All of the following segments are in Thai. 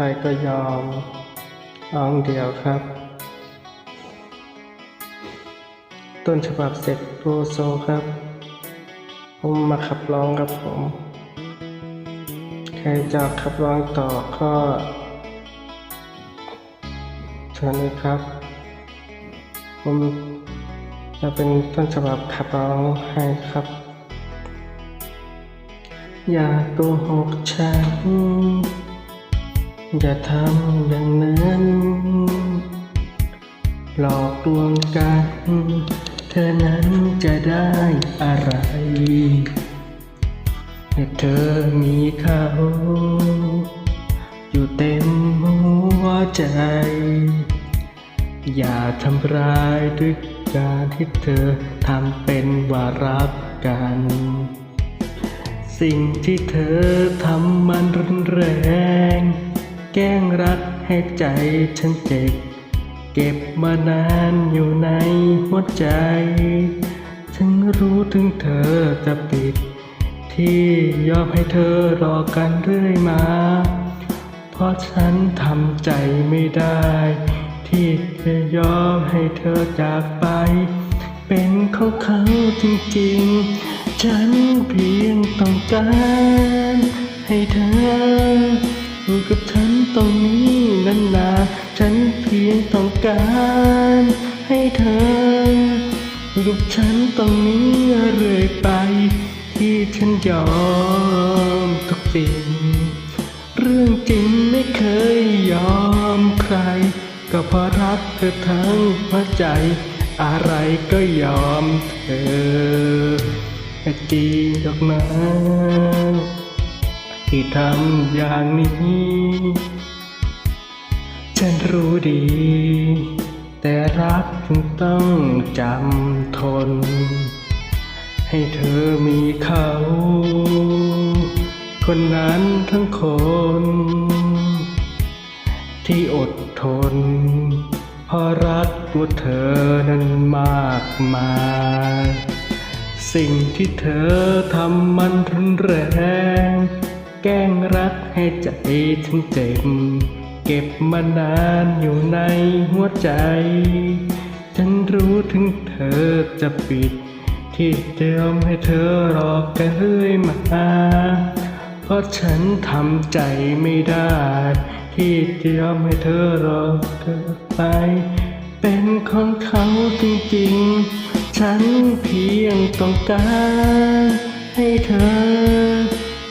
รก็ยอมร้องเดียวครับ ต้นฉบับเสร็จโลโซครับ ผมมาขับร้องครับผม ใครจะขับร้องต่อก็เชิญเลยครับ ผมจะเป็นต้นฉบับขับร้องให้ครับ อย่าโกหกฉัน อย่าทำอย่างนั้น หลอกลวงกัน เธอนั้นจะได้อะไรให้เธอมีเขาอยู่เต็มหัวใจ อย่าทำร้ายด้วยการที่เธอทำเป็นว่ารักกัน สิ่งที่เธอทำมันรุนแรง กล้งรักให้ใจฉันเจ็บ เก็บมานานอยู่ในหัวใจ ฉันรู้ถึงเธอจะปิด ที่ยอมให้เธอรอกันเรื่อยมา เพราะฉันทำใจไม่ได้ ที่จะยอมให้เธอจากไป เป็นของเขาจริงๆ ฉันเพียงต้องการให้เธอ อยู่กับฉันตรงนี้นานๆฉันเพียงต้องการให้เธอ อยู่กับฉันตรงนี้เรื่อยไป ที่ฉันยอมทุกสิ่ง เรื่องจริงไม่เคยยอมใคร ก็เพราะรักเธอทั้งหัวใจ อะไรก็ยอมเธอจริงดอกนะ ที่ทำอย่างนี้ ฉันรู้ดี แต่รักจึงต้องจำทน ให้เธอมีเขา คนนั้นทั้งคน ที่อดทนเพราะรักตัวเธอนั้นมากมายสิ่งที่เธอทำมันรุนแรง แกล้งรักให้ใจฉันเจ็บ เก็บมานานอยู่ในหัวใจ ฉันรู้ถึงเธอจะปิด ที่จะยอมให้เธอรอกันเรื่อยมา เพราะฉันทำใจไม่ได้ ที่จะยอมให้เธอรอเธอไป เป็นของเขาจริงๆ ฉันเพียงต้องการให้เธอ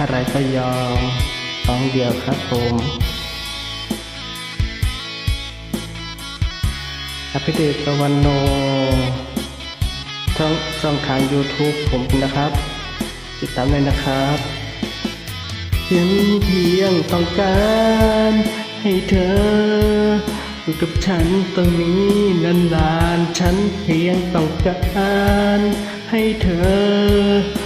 อะไรก็ยอมสองเดียวครับผมอภิเดชตะวันโนช่องช่องทาง YouTube ผมนะครับ ติดตามเลยนะครับฉันเพียงต้องการให้เธออยู่กับฉันตรงนี้นานๆ ฉันเพียงต้องการให้เธอ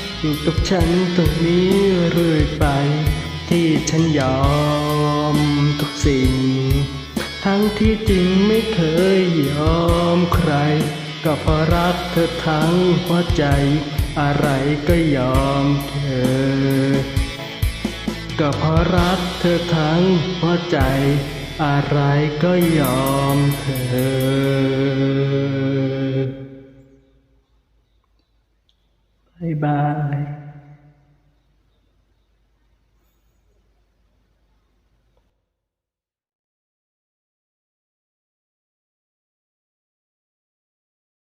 อยู่กับฉันตรงนี้เรื่อยไป ที่ฉันยอมทุกสิ่ง ทั้งที่จริงไม่เคยยอมใคร ก็เพราะรักเธอทั้งหัวใจ อะไรก็ยอมเธอ ก็เพราะรักเธอทั้งหัวใจ อะไรก็ยอมเธอไปบ๊ายบาย